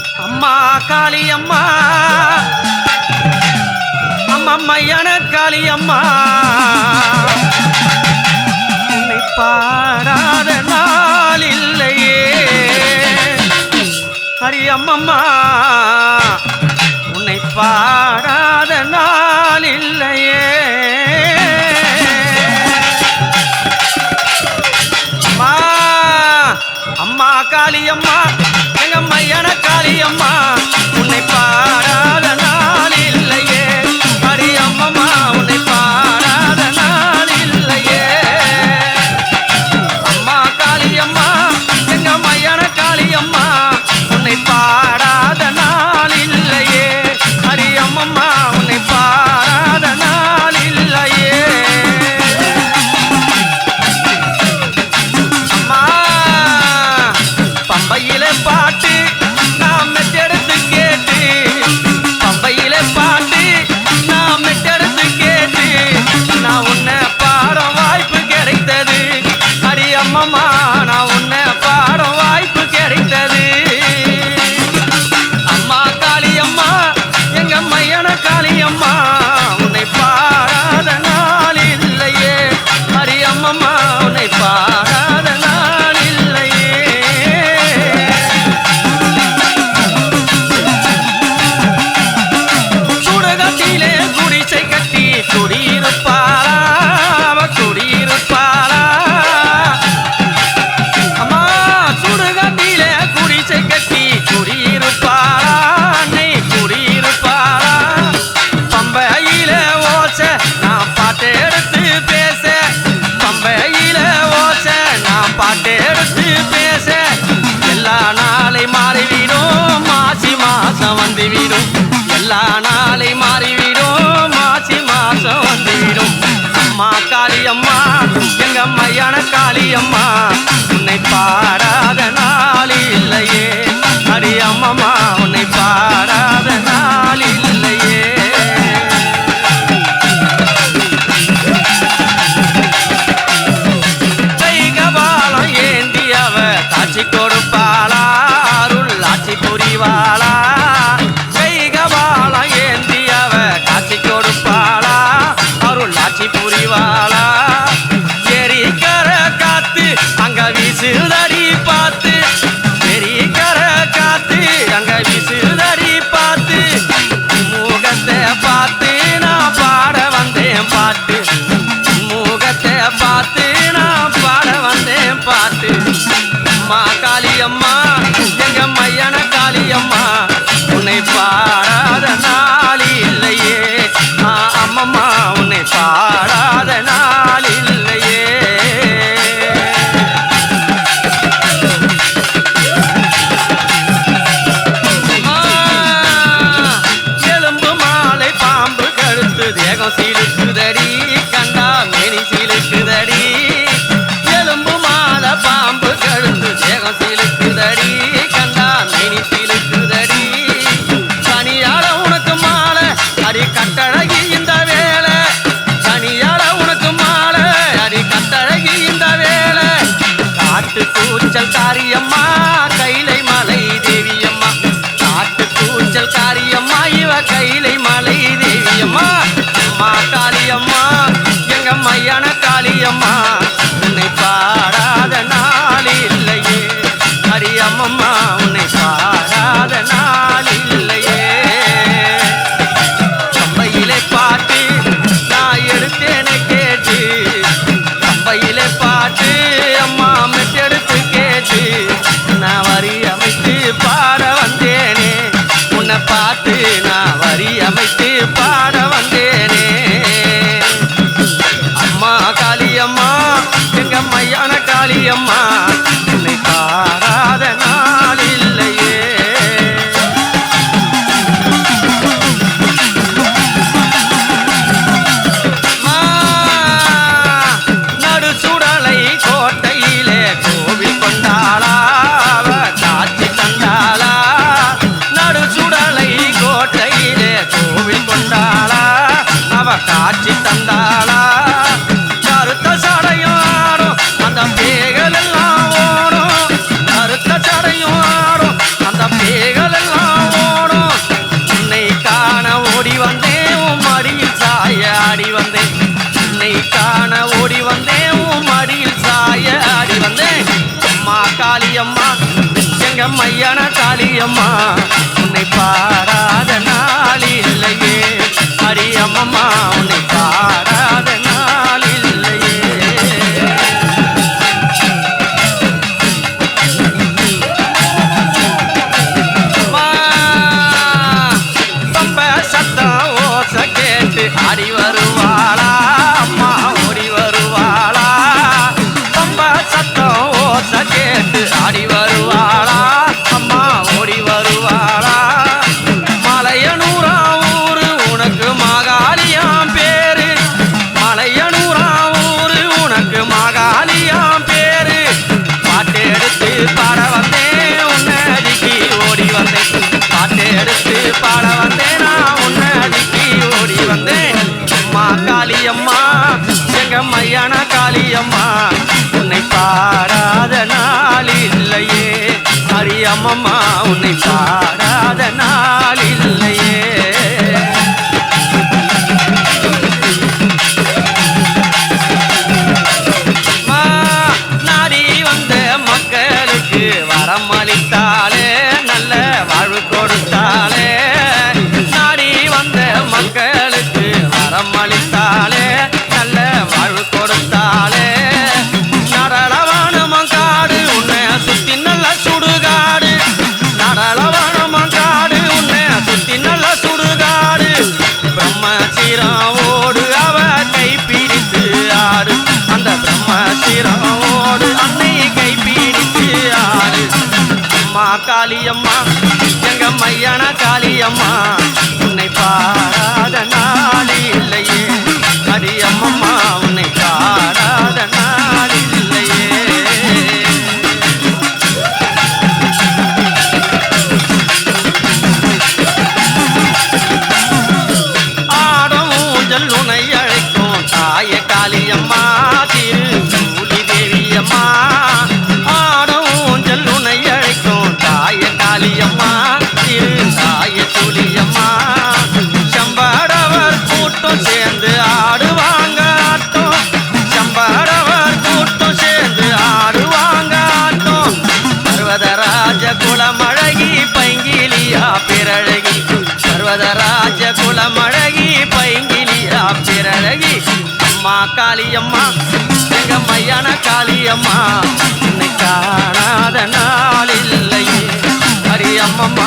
அம்மா காளி அம்மா. அம்மையான காளி அம்மா. உன்னை பாராத நாள் இல்லையே. அரியம்மம்மா உன்னை பாராத நாள் இல்லையே. அம்மா அம்மா காளியம்மா அம்மா. குடிசையிலே குடிசை கட்டி குடியிருப்பாளா? குடியிருப்பாளா? அம்மா சுடுகாட்டிலே குடிசை கட்டி குடியிருப்பாளா? அன்னை குடியிருப்பாளா? பம்பையில ஓச நான் பாட்டு எடுத்து பேச பம்பையில ஓச நான் பாட்டு எடுத்து பேச எல்லா நாளை மாறிவிடும் மாசி மாசம் வந்துவிடும். எல்லா நாளை மாறி அம்மா காளியம்மா எங்க அம்மையான காளியம்மா உன்னை பாடாத நாளி இல்லையே. அடி உன்னை பாடாத நாளி காற்றில் சுதறி అమ్మా ராமம்மா உன்னை பாடாத நாள் இல்லையே. நாடி வந்த மக்களுக்கு வரமளித்தார் காளியம்மா எங்க மையான காளியம்மா உன்னை பாராத நாளி இல்லையே அடியம்மம்மா உன்னை பாராத நாளி காளியம்மா காளியம்மா. எங்க மையான காளியம்மா. என்னை காணாத நாள் இல்லையே. அரியம்மம்மா